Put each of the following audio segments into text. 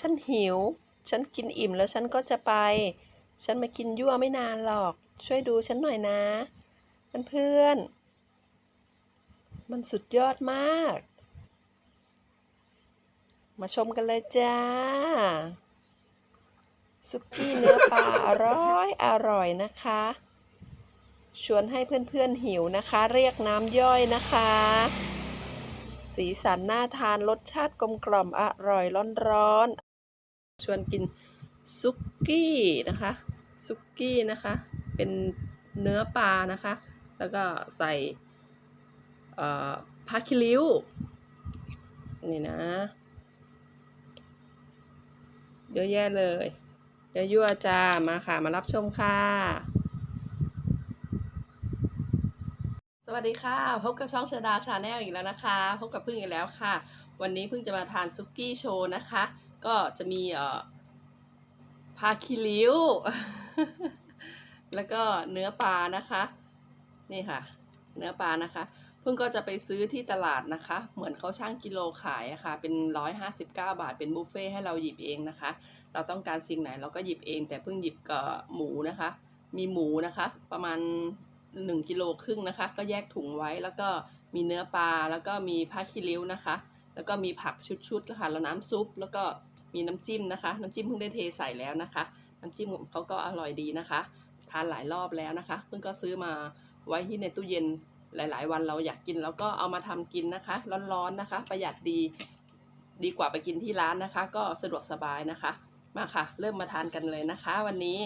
ฉันหิว ฉันกินอิ่มแล้วฉันก็จะไป ฉันมากินยั่วไม่นานหรอก ช่วยดูฉันหน่อยนะเพื่อนๆมันสุดยอดมาก มาชมกันเลยจ้าซุกี้เนื้อปลาอร่อยอร่อยนะคะ ชวนให้เพื่อนๆหิวนะคะ เรียกน้ำย่อยนะคะ สีสันน่าทานรสชาติกลมกล่อมอร่อยร้อนๆ ชวนกินซุกี้นะคะซุกี้นะคะเป็นเนื้อปลานะคะ แล้วก็ใส่เอ่อผ้าคิริ้วนี่นะเยอะแยะเลยเยอะยั่วจ้ามาค่ะมารับชมค่ะ สวัสดีค่ะ พบกับช่องชดาชาแนลอีกแล้วนะคะ พบกับพึ่งอีกแล้วค่ะ วันนี้พึ่งจะมาทานซุกี้โชว์นะคะ ก็จะมีเอ่อพาคิริ้ว แล้วก็เนื้อปลานะคะ นี่ค่ะ เนื้อปลานะคะ เพิ่งก็จะไปซื้อที่ตลาดนะคะ เหมือนเขาช่างกิโลขายอะค่ะ เป็น 159 บาท เป็นบุฟเฟ่ให้เราหยิบเองนะคะ เราต้องการสิ่งไหนเราก็หยิบเอง แต่เพิ่งหยิบกับหมูนะคะ มีหมูนะคะ ประมาณ 1กิโลครึ่งนะคะ ก็แยกถุงไว้ แล้วก็มีเนื้อปลา แล้วก็มีผ้าคีริ้วนะคะ แล้วก็มีผักชุดๆแล้วค่ะแล้วน้ำซุป แล้วก็ มีน้ำจิ้มนะคะ น้ำจิ้มเพิ่งได้เทใส่แล้วนะคะ น้ำจิ้มเขาก็อร่อยดีนะคะ ทานหลายรอบแล้วนะคะ เพิ่งก็ซื้อมาไว้ที่ในตู้เย็นหลาย ๆ วันเราอยากกินแล้วก็เอามาทำกินนะคะ ร้อนๆนะคะ ประหยัดดีดีกว่าไปกินที่ร้านนะคะ ก็สะดวกสบายนะคะ มาค่ะ เริ่มมาทานกันเลยนะคะ วันนี้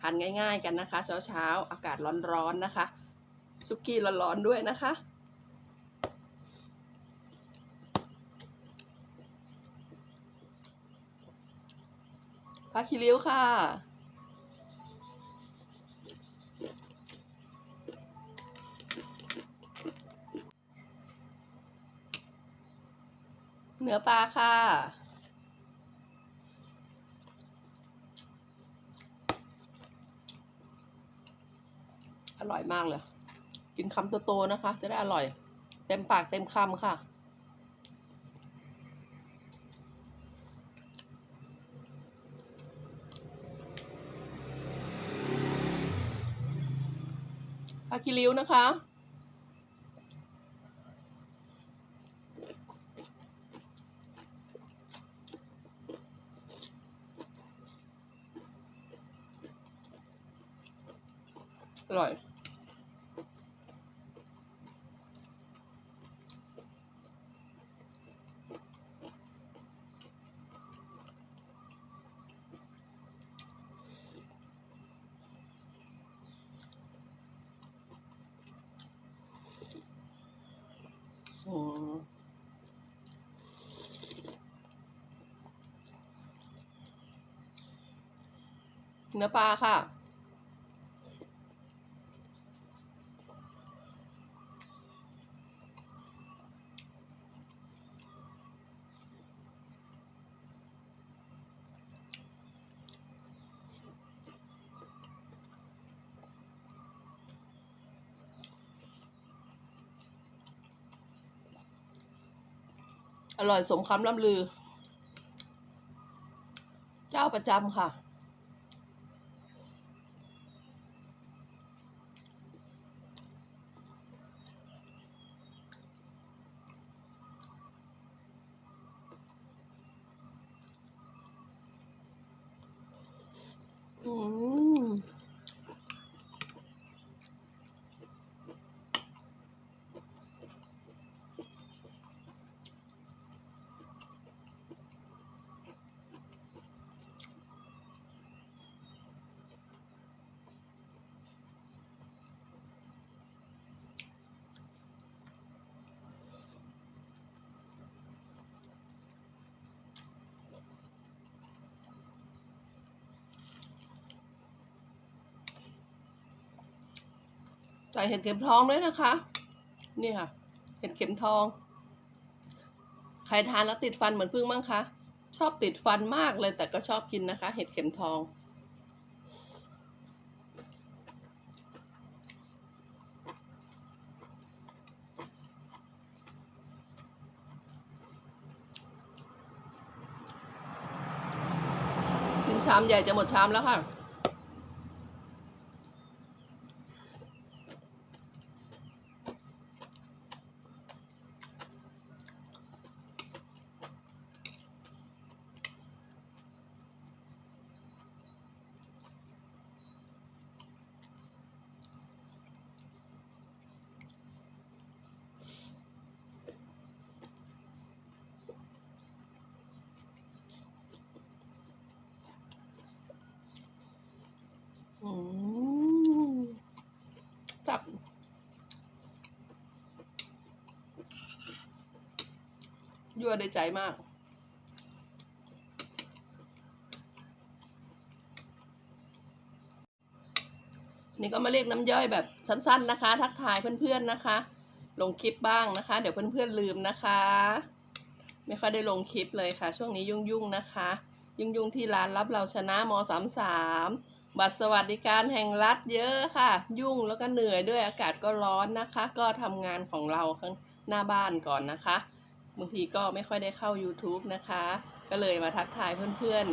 ทานง่าย ๆ กันนะคะ เช้าๆอากาศร้อนๆนะคะซุกี้ร้อนๆด้วยนะคะ ผ้าคีริ้วค่ะ เนื้อปลาค่ะอร่อยมากเลย กินคำโตๆนะคะ จะได้อร่อย เต็มปากเต็มคำค่ะ อาคิริ้วนะคะ อร่อย อืม เนื้อปลาค่ะ อร่อยสมคำล่ำลือ เจ้าประจำค่ะ อืม ใส่เห็ดเข็มทองด้วยนะคะ นี่ค่ะ เห็ดเข็มทอง ใครทานแล้วติดฟันเหมือนพึ่งมั้งคะ ชอบติดฟันมากเลยแต่ก็ชอบกินนะคะ เห็ดเข็มทองชามใหญ่จะหมดชามแล้วค่ะ อืมจับ ยั่วได้ใจมากนี่ก็มาเรียกน้ำย่อยแบบสั้น ๆนะคะ ทักทายเพื่อนๆนะคะ ลงคลิปบ้างนะคะ เดี๋ยวเพื่อนๆลืมนะคะ ไม่ค่อยได้ลงคลิปเลยค่ะ ช่วงนี้ยุ่งๆนะคะ ยุ่งๆที่ร้านรับเราชนะมสามสามบัตรสวัสดิการแห่งรัฐเยอะค่ะ ยุ่งแล้วก็เหนื่อยด้วยอากาศก็ร้อนนะคะ ก็ทำงานของเราข้างหน้าบ้านก่อนนะคะ บางทีก็ไม่ค่อยได้เข้า YouTube นะคะ ก็เลยมาทักทายเพื่อน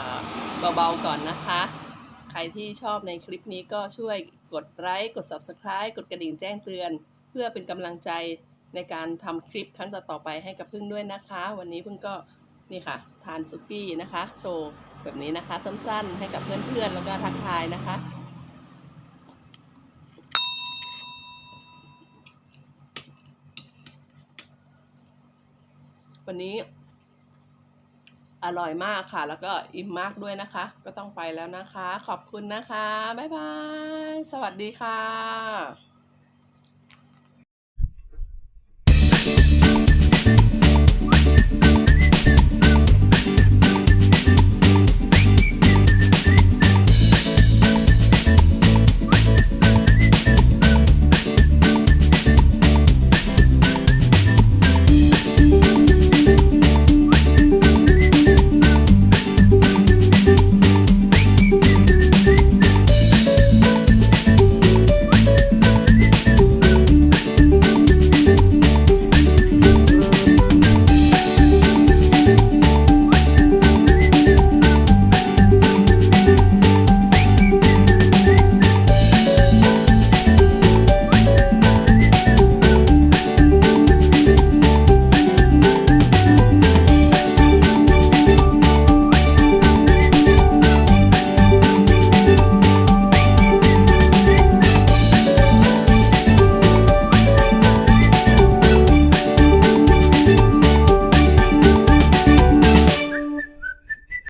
ๆเบาๆก่อนนะคะ ใครที่ชอบในคลิปนี้ก็ช่วยกดไลค์กด Subscribe กดกระดิ่งแจ้งเตือน เพื่อเป็นกำลังใจในการทำคลิปครั้งต่อๆไปให้กับพึ่งด้วยนะคะ วันนี้พึ่งก็นี่ค่ะ ทานซุกี้นะคะ โชว์แบบนี้นะคะ สั้นๆ ให้กับเพื่อนๆ แล้วก็ทักทายนะคะ วันนี้ อร่อยมากค่ะ แล้วก็อิ่มมากด้วยนะคะ ก็ต้องไปแล้วนะคะ ขอบคุณนะคะ บ๊ายบาย สวัสดีค่ะ